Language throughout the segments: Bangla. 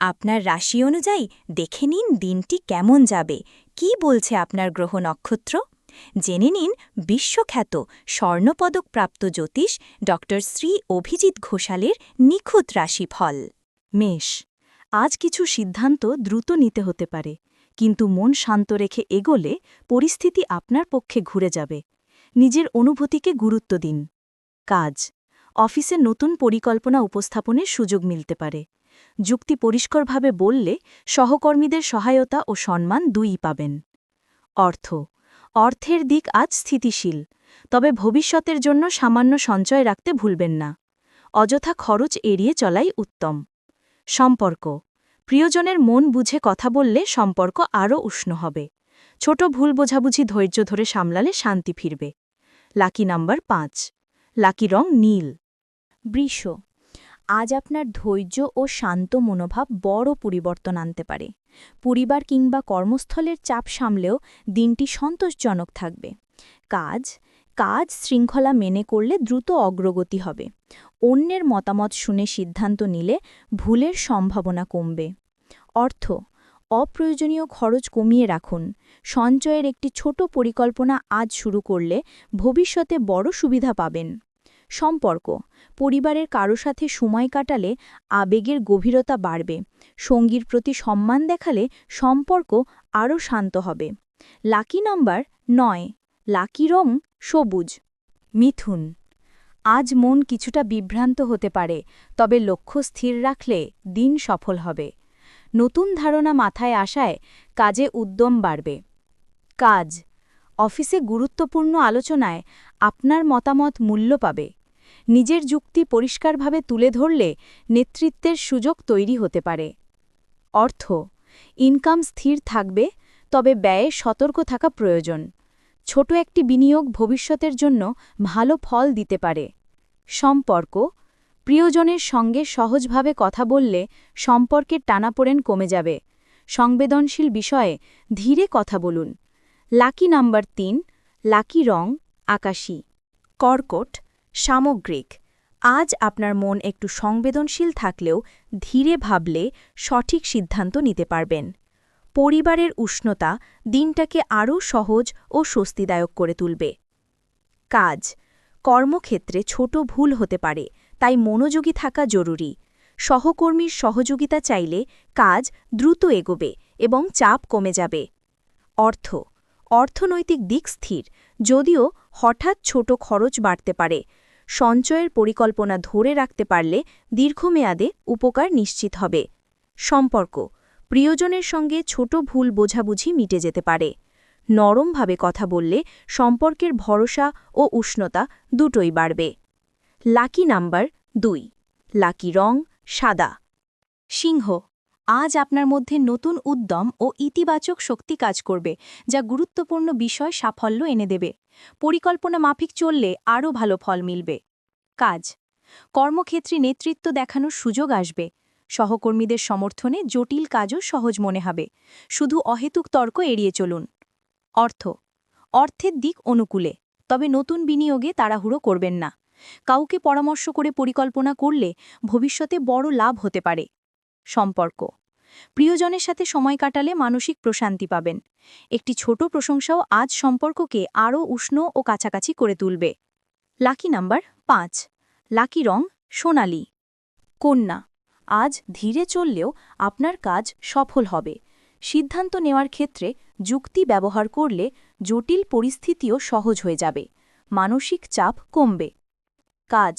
আপনার রাশি অনুযায়ী দেখে নিন দিনটি কেমন যাবে। কি বলছে আপনার গ্রহ নক্ষত্র? জেনে নিন বিশ্বখ্যাত স্বর্ণপদকপ্রাপ্ত জ্যোতিষ ড শ্রী অভিজিৎ ঘোষালের নিখুঁত রাশিফল। মেষ, আজ কিছু সিদ্ধান্ত দ্রুত নিতে হতে পারে, কিন্তু মন শান্ত রেখে এগোলে পরিস্থিতি আপনার পক্ষে ঘুরে যাবে। নিজের অনুভূতিকে গুরুত্ব দিন। কাজ, অফিসে নতুন পরিকল্পনা উপস্থাপনের সুযোগ মিলতে পারে। যুক্তি পরিষ্কারভাবে বললে সহকর্মীদের সহায়তা ও সম্মান দুই পাবেন। অর্থ, অর্থের দিক আজ স্থিতিশীল, তবে ভবিষ্যতের জন্য সামান্য সঞ্চয় রাখতে ভুলবেন না। অযথা খরচ এড়িয়ে চলাই উত্তম। সম্পর্ক, প্রিয়জনের মন বুঝে কথা বললে সম্পর্ক আরও উষ্ণ হবে। ছোট ভুল বোঝাবুঝি ধৈর্য ধরে সামলালে শান্তি ফিরবে। লাকি নাম্বার পাঁচ, লাকি রং নীল। বৃষ আজ আপনার ধৈর্য ও শান্ত মনোভাব বড় পরিবর্তন আনতে পারে। পরিবার কিংবা কর্মস্থলের চাপ সামলেও দিনটি সন্তোষজনক থাকবে। কাজ কাজ শৃঙ্খলা মেনে করলে দ্রুত অগ্রগতি হবে। অন্যের মতামত শুনে সিদ্ধান্ত নিলে ভুলের সম্ভাবনা কমবে। অর্থ, অপ্রয়োজনীয় খরচ কমিয়ে রাখুন। সঞ্চয়ের একটি ছোট পরিকল্পনা আজ শুরু করলে ভবিষ্যতে বড় সুবিধা পাবেন। সম্পর্ক। পরিবারের কারও সাথে সময় কাটালে আবেগের গভীরতা বাড়বে। সঙ্গীর প্রতি সম্মান দেখালে সম্পর্ক আরও শান্ত হবে। লাকি নম্বর নয়, লাকি রং সবুজ। মিথুন, আজ মন কিছুটা বিভ্রান্ত হতে পারে, তবে লক্ষ্য স্থির রাখলে দিন সফল হবে। নতুন ধারণা মাথায় আসায় কাজে উদ্যম বাড়বে। কাজ, অফিসে গুরুত্বপূর্ণ আলোচনায় আপনার মতামত মূল্য পাবে। নিজের যুক্তি পরিষ্কারভাবে তুলে ধরলে নেতৃত্বের সুযোগ তৈরি হতে পারে। অর্থ, ইনকাম স্থির থাকবে, তবে ব্যয়ে সতর্ক থাকা প্রয়োজন। ছোট একটি বিনিয়োগ ভবিষ্যতের জন্য ভালো ফল দিতে পারে। সম্পর্ক, প্রিয়জনের সঙ্গে সহজভাবে কথা বললে সম্পর্কের টানাপোড়েন কমে যাবে। সংবেদনশীল বিষয়ে ধীরে কথা বলুন। লাকি নাম্বার তিন, লাকি রং, আকাশী। কর্কট সামগ্রিক। আজ আপনার মন একটু সংবেদনশীল থাকলেও ধীরে ভাবলে সঠিক সিদ্ধান্ত নিতে পারবেন। পরিবারের উষ্ণতা দিনটাকে আরও সহজ ও স্বস্তিদায়ক করে তুলবে। কাজ। কর্মক্ষেত্রে ছোট ভুল হতে পারে, তাই মনোযোগী থাকা জরুরি। সহকর্মীর সহযোগিতা চাইলে কাজ দ্রুত এগোবে এবং চাপ কমে যাবে। অর্থ। অর্থনৈতিক দিক স্থির, যদিও হঠাৎ ছোট খরচ বাড়তে পারে। সঞ্চয়ের পরিকল্পনা ধরে রাখতে পারলে দীর্ঘমেয়াদে উপকার নিশ্চিত হবে। সম্পর্ক, প্রিয়জনের সঙ্গে ছোট ভুল বোঝাবুঝি মিটে যেতে পারে। নরমভাবে কথা বললে সম্পর্কের ভরসা ও উষ্ণতা দুটোই বাড়বে। লাকি নাম্বার দুই, লাকি রং সাদা। সিংহ আজ আপনার মধ্যে নতুন উদ্যম ও ইতিবাচক শক্তি কাজ করবে, যা গুরুত্বপূর্ণ বিষয় সাফল্য এনে দেবে। পরিকল্পনা মাফিক চললে আরও ভালো ফল মিলবে। কাজ। কর্মক্ষেত্রে নেতৃত্ব দেখানোর সুযোগ আসবে। সহকর্মীদের সমর্থনে জটিল কাজও সহজ মনে হবে। শুধু অহেতুক তর্ক এড়িয়ে চলুন। অর্থ। অর্থের দিক অনুকূলে, তবে নতুন বিনিয়োগে তাড়াহুড়ো করবেন না। কাউকে পরামর্শ করে পরিকল্পনা করলে ভবিষ্যতে বড় লাভ হতে পারে। সম্পর্ক। প্রিয়জনের সাথে সময় কাটালে মানসিক প্রশান্তি পাবেন। একটি ছোট প্রশংসাও আজ সম্পর্ককে আরও উষ্ণ ও কাছাকাছি করে তুলবে। লাকি নাম্বার পাঁচ। লাকি রং সোনালি। কন্যা, আজ ধীরে চললেও আপনার কাজ সফল হবে। সিদ্ধান্ত নেওয়ার ক্ষেত্রে যুক্তি ব্যবহার করলে জটিল পরিস্থিতিও সহজ হয়ে যাবে। মানসিক চাপ কমবে। কাজ,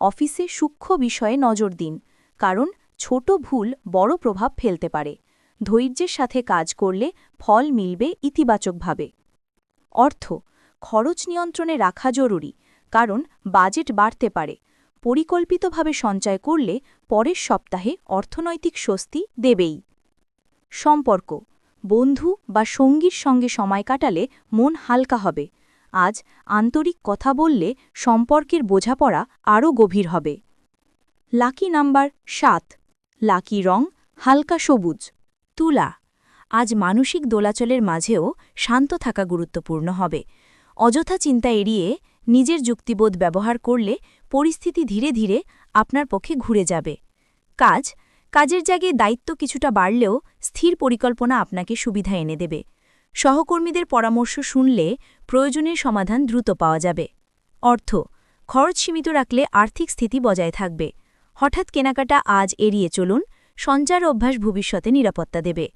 অফিসে সূক্ষ্ম বিষয়ে নজর দিন, কারণ ছোট ভুল বড় প্রভাব ফেলতে পারে। ধৈর্যের সাথে কাজ করলে ফল মিলবে ইতিবাচকভাবে। অর্থ, খরচ নিয়ন্ত্রণে রাখা জরুরি, কারণ বাজেট বাড়তে পারে। পরিকল্পিতভাবে সঞ্চয় করলে পরের সপ্তাহে অর্থনৈতিক স্বস্তি দেবেই। সম্পর্ক, বন্ধু বা সঙ্গীর সঙ্গে সময় কাটালে মন হালকা হবে। আজ আন্তরিক কথা বললে সম্পর্কের বোঝাপড়া আরও গভীর হবে। লাকি নাম্বার সাত লাকি রং, হালকা সবুজ। তুলা, আজ মানসিক দোলাচলের মাঝেও শান্ত থাকা গুরুত্বপূর্ণ হবে। অযথা চিন্তা এড়িয়ে নিজের যুক্তিবোধ ব্যবহার করলে পরিস্থিতি ধীরে ধীরে আপনার পক্ষে ঘুরে যাবে। কাজ, কাজের জায়গায় দায়িত্ব কিছুটা বাড়লেও স্থির পরিকল্পনা আপনাকে সুবিধা এনে দেবে। সহকর্মীদের পরামর্শ শুনলে প্রয়োজনের সমাধান দ্রুত পাওয়া যাবে। অর্থ, খরচ সীমিত রাখলে আর্থিক স্থিতি বজায় থাকবে। হঠাৎ কেনাকাটা আজ এড়িয়ে চলুন, সঞ্চার অভ্যাস ভবিষ্যতে নিরাপত্তা দেবে।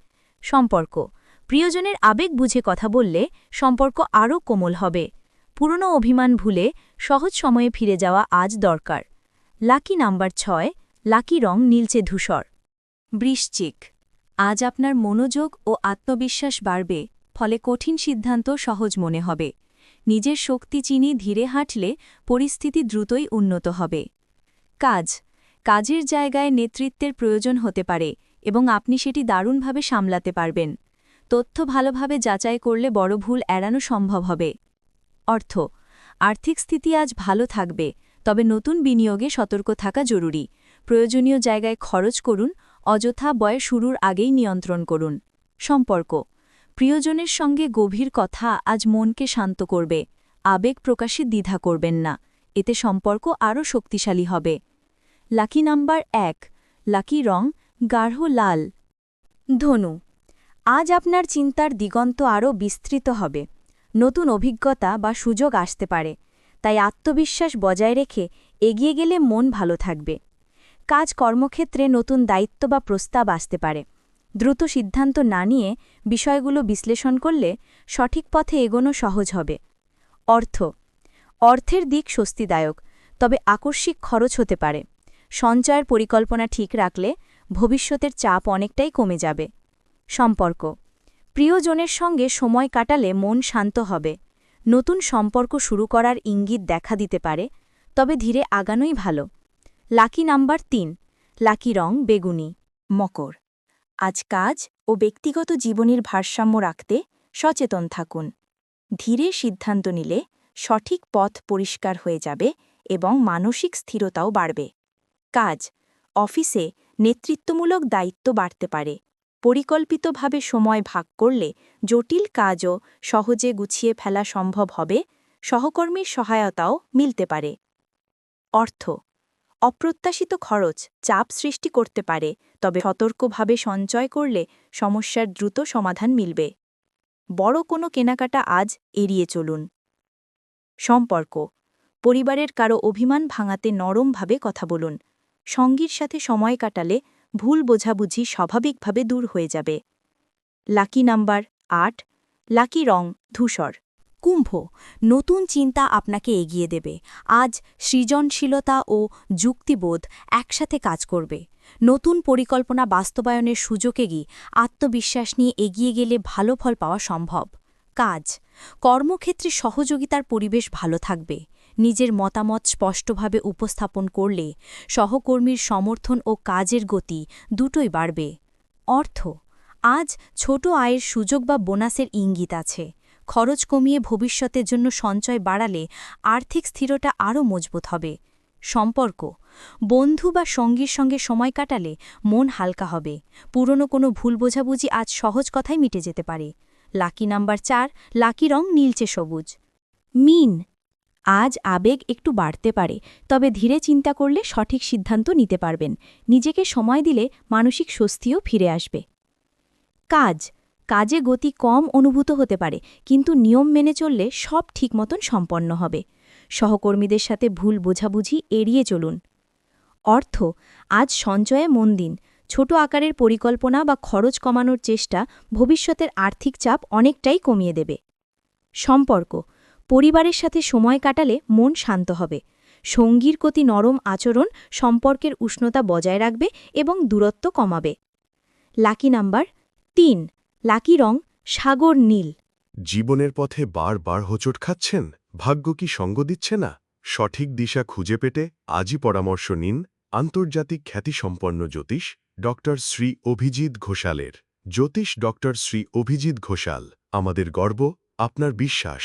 সম্পর্ক। প্রিয়জনের আবেগ বুঝে কথা বললে সম্পর্ক আরও কোমল হবে। পুরনো অভিমান ভুলে সহজ সময়ে ফিরে যাওয়া আজ দরকার। লাকি নাম্বার ছয়, লাকি রং নীলচে ধূসর। বৃশ্চিক। আজ আপনার মনোযোগ ও আত্মবিশ্বাস বাড়বে, ফলে কঠিন সিদ্ধান্ত সহজ মনে হবে। নিজের শক্তি চিনি ধীরে হাঁটলে পরিস্থিতি দ্রুতই উন্নত হবে। কাজ। কাজের জায়গায় নেতৃত্বের প্রয়োজন হতে পারে এবং আপনি সেটি দারুণভাবে সামলাতে পারবেন। তথ্য ভালোভাবে যাচাই করলে বড় ভুল এড়ানো সম্ভব হবে। অর্থ, আর্থিক স্থিতি আজ ভালো থাকবে, তবে নতুন বিনিয়োগে সতর্ক থাকা জরুরি। প্রয়োজনীয় জায়গায় খরচ করুন, অযথা বয় শুরুর আগেই নিয়ন্ত্রণ করুন। সম্পর্ক, প্রিয়জনের সঙ্গে গভীর কথা আজ মনকে শান্ত করবে, আবেগ প্রকাশে দ্বিধা করবেন না, এতে সম্পর্ক আরও শক্তিশালী হবে। লাকি নাম্বার এক, লাকি রং, গাঢ় লাল। ধনু, আজ আপনার চিন্তার দিগন্ত আরও বিস্তৃত হবে। নতুন অভিজ্ঞতা বা সুযোগ আসতে পারে, তাই আত্মবিশ্বাস বজায় রেখে এগিয়ে গেলে মন ভালো থাকবে। কাজ কর্মক্ষেত্রে নতুন দায়িত্ব বা প্রস্তাব আসতে পারে। দ্রুত সিদ্ধান্ত না নিয়ে বিষয়গুলো বিশ্লেষণ করলে সঠিক পথে এগোনো সহজ হবে। অর্থ, অর্থের দিক স্বস্তিদায়ক, তবে আকস্মিক খরচ হতে পারে। সঞ্চয়ের পরিকল্পনা ঠিক রাখলে ভবিষ্যতের চাপ অনেকটাই কমে যাবে। সম্পর্ক। প্রিয়জনের সঙ্গে সময় কাটালে মন শান্ত হবে। নতুন সম্পর্ক শুরু করার ইঙ্গিত দেখা দিতে পারে, তবে ধীরে আগানোই ভালো। লাকি নাম্বার তিন। লাকি রং বেগুনি। মকর। আজ কাজ ও ব্যক্তিগত জীবনের ভারসাম্য রাখতে সচেতন থাকুন। ধীরে সিদ্ধান্ত নিলে সঠিক পথ পরিষ্কার হয়ে যাবে এবং মানসিক স্থিরতাও বাড়বে। কাজ। অফিসে নেতৃত্বমূলক দায়িত্ব বাড়তে পারে। পরিকল্পিতভাবে সময় ভাগ করলে জটিল কাজও সহজে গুছিয়ে ফেলা সম্ভব হবে, সহকর্মীর সহায়তাও মিলতে পারে। অর্থ অপ্রত্যাশিত খরচ চাপ সৃষ্টি করতে পারে, তবে সতর্কভাবে সঞ্চয় করলে সমস্যার দ্রুত সমাধান মিলবে। বড় কোনো কেনাকাটা আজ এড়িয়ে চলুন। সম্পর্ক পরিবারের কারও অভিমান ভাঙাতে নরমভাবে কথা বলুন। সঙ্গীর সাথে সময় কাটালে ভুল বোঝাবুঝি স্বাভাবিকভাবে দূর হয়ে যাবে। লাকি নাম্বার আট, লাকি রং, ধূসর। কুম্ভ, নতুন চিন্তা আপনাকে এগিয়ে দেবে। আজ সৃজনশীলতা ও যুক্তিবোধ একসাথে কাজ করবে। নতুন পরিকল্পনা বাস্তবায়নের সুযোগে গিয়ে আত্মবিশ্বাস নিয়ে এগিয়ে গেলে ভালো ফল পাওয়া সম্ভব। কাজ, কর্মক্ষেত্রে সহযোগিতার পরিবেশ ভালো থাকবে। নিজের মতামত স্পষ্টভাবে উপস্থাপন করলে সহকর্মীর সমর্থন ও কাজের গতি দুটোই বাড়বে। অর্থ, আজ ছোট আয়ের সুযোগ বা বোনাসের ইঙ্গিত আছে। খরচ কমিয়ে ভবিষ্যতের জন্য সঞ্চয় বাড়ালে আর্থিক স্থিরতা আরও মজবুত হবে। সম্পর্ক, বন্ধু বা সঙ্গীর সঙ্গে সময় কাটালে মন হালকা হবে। পুরনো কোনো ভুল বোঝাবুঝি আজ সহজ কথাই মিটে যেতে পারে। লাকি নাম্বার চার, লাকি রং নীলচে সবুজ। মিন আজ আবেগ একটু বাড়তে পারে, তবে ধীরে চিন্তা করলে সঠিক সিদ্ধান্ত নিতে পারবেন। নিজেকে সময় দিলে মানসিক স্বস্তিও ফিরে আসবে। কাজ। কাজে গতি কম অনুভূত হতে পারে, কিন্তু নিয়ম মেনে চললে সব ঠিক মতন সম্পন্ন হবে। সহকর্মীদের সাথে ভুল বোঝাবুঝি এড়িয়ে চলুন। অর্থ। আজ সঞ্চয়ে মন দিন। ছোট আকারের পরিকল্পনা বা খরচ কমানোর চেষ্টা ভবিষ্যতের আর্থিক চাপ অনেকটাই কমিয়ে দেবে। সম্পর্ক। পরিবারের সাথে সময় কাটালে মন শান্ত হবে। সঙ্গীর প্রতি নরম আচরণ সম্পর্কের উষ্ণতা বজায় রাখবে এবং দূরত্ব কমাবে। লাকি নাম্বার তিন, লাকি রং সাগর নীল। জীবনের পথে বারবার হোঁচট খাচ্ছেন, ভাগ্য কি সঙ্গ দিচ্ছে না? সঠিক দিশা খুঁজে পেতে আজই পরামর্শ নিন আন্তর্জাতিক খ্যাতিসম্পন্ন জ্যোতিষ ড শ্রী অভিজিৎ ঘোষালের। জ্যোতিষ ড শ্রী অভিজিৎ ঘোষাল, আমাদের গর্ব, আপনার বিশ্বাস।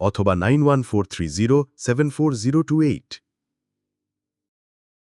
অথবা নাইন